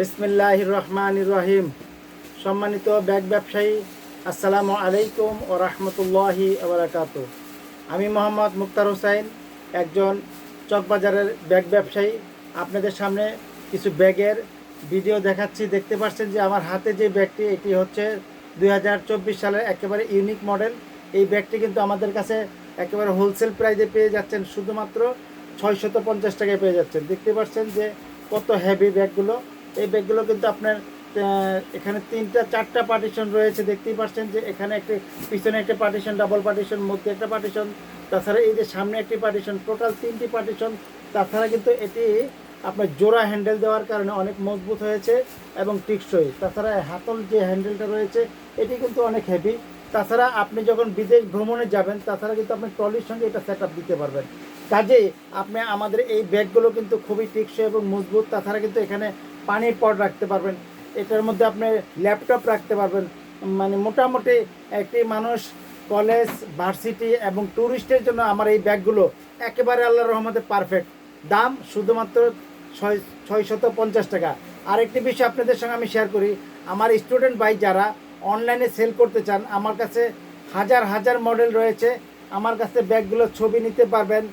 বিসমিল্লাহ রহমান রহিম সম্মানিত ব্যাগ ব্যবসায়ী, আসসালামু আলাইকুম ও রহমতুল্লাহি আবরাকাত আমি মোহাম্মদ মুক্তার হোসাইন একজন চকবাজারের ব্যাগ ব্যবসায়ী। আপনাদের সামনে কিছু ব্যাগের ভিডিও দেখাচ্ছি। দেখতে পাচ্ছেন যে আমার হাতে যে ব্যাগটি, এটি হচ্ছে দু হাজার চব্বিশ সালের একেবারে ইউনিক মডেল। এই ব্যাগটি কিন্তু আমাদের কাছে একেবারে হোলসেল প্রাইজে পেয়ে যাচ্ছেন, শুধুমাত্র ছয়শত পঞ্চাশ টাকায় পেয়ে যাচ্ছেন। দেখতে পাচ্ছেন যে কত হেভি ব্যাগগুলো। এই ব্যাগগুলো কিন্তু আপনার এখানে তিনটা, চারটা পার্টিশন রয়েছে। দেখতেই পাচ্ছেন যে এখানে একটি, পিছনে একটা পার্টিশন ডাবল পার্টিশন মধ্যে একটা পার্টিশন তাছাড়া এই যে সামনে একটি পার্টিশন টোটাল তিনটি পার্টিশন তাছাড়া কিন্তু এটি আপনার জোড়া হ্যান্ডেল দেওয়ার কারণে অনেক মজবুত হয়েছে এবং টিকসই। তাছাড়া হাতল যে হ্যান্ডেলটা রয়েছে, এটি কিন্তু অনেক হেভি তাছাড়া আপনি যখন বিদেশ ভ্রমণে যাবেন, তাছাড়া কিন্তু আপনি ট্রলির সঙ্গে এটা সেট দিতে পারবেন। কাজেই আপনি আমাদের এই ব্যাগগুলো কিন্তু খুবই টিকসই এবং মজবুত। তাছাড়া কিন্তু এখানে পানির পট রাখতে পারবেন। এটার মধ্যে আপনি ল্যাপটপ রাখতে পারবেন। মানে মোটামুটি একটি মানুষ কলেজ, ভার্সিটি এবং ট্যুরিস্টের জন্য আমার এই ব্যাগগুলো একেবারে আল্লাহর রহমতে পারফেক্ট। দাম শুধুমাত্র ছয় ছয়শত পঞ্চাশ টাকা। আরেকটি বিষয় আপনাদের সঙ্গে আমি শেয়ার করি। আমার স্টুডেন্ট ভাই যারা অনলাইনে সেল করতে চান, আমার কাছে হাজার হাজার মডেল রয়েছে। আমার কাছে ব্যাগগুলো ছবি নিতে পারবেন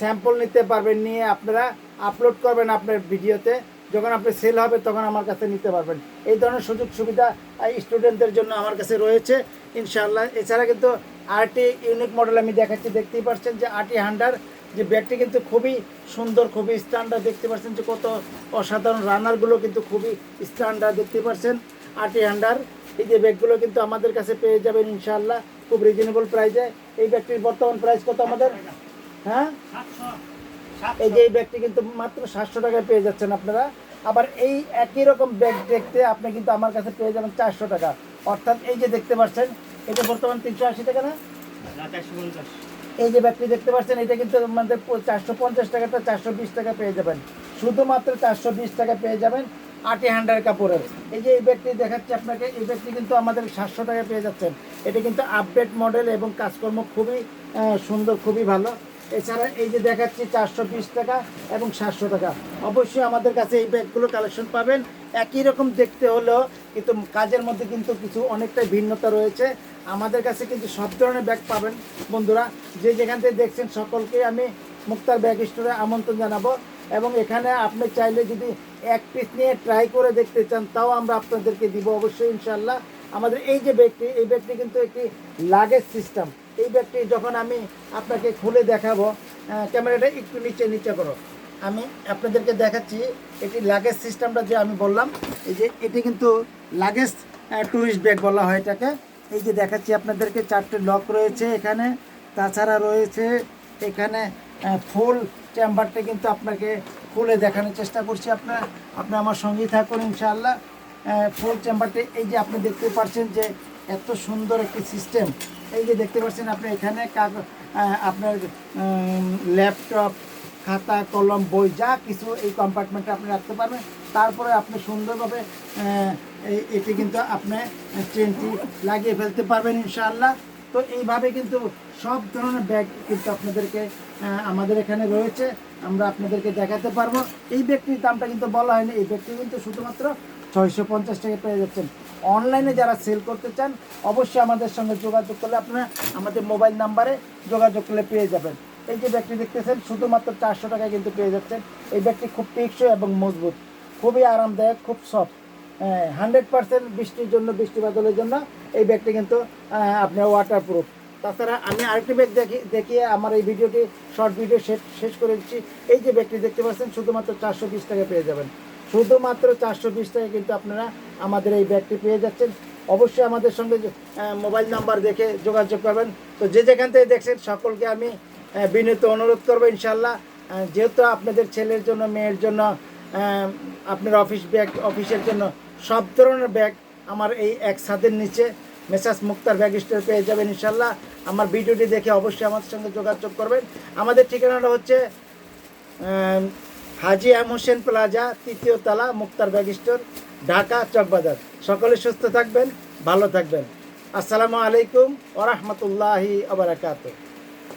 স্যাম্পল নিতে পারবেন, নিয়ে আপনারা আপলোড করবেন আপনার ভিডিওতে যখন আপনি সেল হবে, তখন আমার কাছে নিতে পারবেন। এই ধরনের সুযোগ সুবিধা স্টুডেন্টদের জন্য আমার কাছে রয়েছে। ইনশাআল্লাহ। এছাড়া কিন্তু আরটি ইউনিক মডেল আমি দেখাচ্ছি, দেখতেই পাচ্ছেন যে আরটি হান্ডার যে ব্যাগটি কিন্তু খুবই সুন্দর, খুবই স্ট্যান্ডার্ড দেখতে পাচ্ছেন যে কত অসাধারণ রানারগুলো কিন্তু খুবই স্ট্যান্ডার্ড দেখতে পাচ্ছেন। আরটি হান্ডার এই যে ব্যাগগুলো কিন্তু আমাদের কাছে পেয়ে যাবেন ইনশাআল্লাহ, খুব রিজনেবল প্রাইসে এই ব্যাগটির বর্তমান প্রাইস কত আমাদের? হ্যাঁ? এই যে এই ব্যাগটি কিন্তু মাত্র সাতশো টাকায় পেয়ে যাচ্ছেন আপনারা। আবার এই একই রকম ব্যাগ দেখতে আপনি কিন্তু আমার কাছে পেয়ে যাবেন চারশো টাকা। অর্থাৎ এই যে দেখতে পাচ্ছেন এটা বর্তমান তিনশো আশি টাকা না? এই যে ব্যাগটি দেখতে পাচ্ছেন এটা কিন্তু আমাদের চারশো পঞ্চাশ টাকাটা চারশো বিশ টাকা পেয়ে যাবেন। শুধুমাত্র চারশো বিশ টাকা পেয়ে যাবেন আটি হান্ড্রেড কাপড়ের। এই যে এই ব্যাগটি দেখাচ্ছি আপনাকে এই ব্যাগটি কিন্তু আমাদের সাতশো টাকা পেয়ে যাচ্ছেন। এটা কিন্তু আপডেট মডেল এবং কাজকর্ম খুবই সুন্দর খুবই ভালো। এছাড়া এই যে দেখাচ্ছি চারশো বিশ টাকা এবং সাতশো টাকা। অবশ্যই আমাদের কাছে এই ব্যাগগুলো কালেকশন পাবেন। একই রকম দেখতে হলেও কিন্তু কাজের মধ্যে কিন্তু কিছু অনেকটাই ভিন্নতা রয়েছে। আমাদের কাছে কিন্তু সব ধরনের ব্যাগ পাবেন। বন্ধুরা, যে যেখান থেকে দেখছেন সকলকে আমি মুক্তার ব্যাগ স্টোরে আমন্ত্রণ জানাব এবং এখানে আপনি চাইলে যদি এক পিস নিয়ে ট্রাই করে দেখতে চান, তাও আমরা আপনাদেরকে দিব অবশ্যই ইনশাল্লাহ আমাদের এই যে ব্যাগটি, এই ব্যাগটি কিন্তু একটি লাগেজ সিস্টেম। এই ব্যাগটি যখন আমি আপনাকে খুলে দেখাবো ক্যামেরাটা একটু নিচে নিচে করো। আমি আপনাদেরকে দেখাচ্ছি, এটি লাগেজ সিস্টেমটা যে আমি বললাম, এই যে এটি কিন্তু লাগেজ ট্যুরিস্ট ব্যাগ বলা হয় এটাকে। এই যে দেখাচ্ছি আপনাদেরকে, চারটে লক রয়েছে এখানে। তাছাড়া রয়েছে এখানে ফুল চেম্বারটা কিন্তু আপনাকে খুলে দেখানোর চেষ্টা করছি আপনার। আপনি আমার সঙ্গেই থাকুন, ইনশাআল্লাহ। ফুল চেম্বারটি এই যে আপনি দেখতে পাচ্ছেন যে এত সুন্দর একটি সিস্টেম এই যে দেখতে পাচ্ছেন আপনি এখানে আপনার ল্যাপটপ খাতা, কলম, বই, যা কিছু এই কম্পার্টমেন্টে আপনি রাখতে পারবেন। তারপরে আপনি সুন্দরভাবে এটি কিন্তু আপনি ট্রেনটি লাগিয়ে ফেলতে পারবেন ইনশাআল্লাহ। তো এইভাবে কিন্তু সব ধরনের ব্যাগ কিন্তু আপনাদেরকে আমাদের এখানে রয়েছে। আমরা আপনাদেরকে দেখাতে পারব। এই ব্যাগটির দামটা কিন্তু বলা হয়নি। এই ব্যাগটি কিন্তু শুধুমাত্র ছয়শো পঞ্চাশ টাকা পেয়ে যাচ্ছেন। অনলাইনে যারা সেল করতে চান, অবশ্যই আমাদের সঙ্গে যোগাযোগ করলে আপনারা আমাদের মোবাইল নাম্বারে যোগাযোগ করলে পেয়ে যাবেন। এই যে ব্যাগটি দেখতেছেন, শুধুমাত্র চারশো টাকায় কিন্তু পেয়ে যাচ্ছেন। এই ব্যাগটি খুব টেকসই এবং মজবুত, খুবই আরামদায়ক, খুব সফট। হান্ড্রেড পার্সেন্ট বৃষ্টির জন্য, বৃষ্টি বাদলের জন্য এই ব্যাগটি কিন্তু আপনার ওয়াটার প্রুফ তাছাড়া আমি আরেকটি ব্যাগ দেখি দেখিয়ে আমার এই ভিডিওটি শর্ট ভিডিও শেষ শেষ করে দিচ্ছি। এই যে ব্যাগটি দেখতে পাচ্ছেন, শুধুমাত্র চারশো বিশ টাকা পেয়ে যাবেন। শুধুমাত্র চারশো বিশ টাকা কিন্তু আপনারা আমাদের এই ব্যাগটি পেয়ে যাচ্ছেন। অবশ্যই আমাদের সঙ্গে মোবাইল নাম্বার দেখে যোগাযোগ করবেন। তো যে যেখান থেকে দেখছেন, সকলকে আমি বিনীত অনুরোধ করব ইনশাল্লাহ যেহেতু আপনাদের ছেলের জন্য, মেয়ের জন্য আপনার অফিস ব্যাগ, অফিসের জন্য সব ধরনের ব্যাগ আমার এই এক ছাদের নিচে মেসাজ মুক্তার ব্যাগ স্টোর পেয়ে যাবেন ইনশাল্লাহ আমার ভিডিওটি দেখে অবশ্যই আমাদের সঙ্গে যোগাযোগ করবেন। আমাদের ঠিকানাটা হচ্ছে হাজি এম হোসেন প্লাজা, তৃতীয় তলা, মুক্তার ব্যাগ স্টোর। ঢাকা চকবাজার। সকলে সুস্থ থাকবেন ভালো থাকবেন। আসসালামু আলাইকুম ওরহমতুল্লাহি আবরাকাত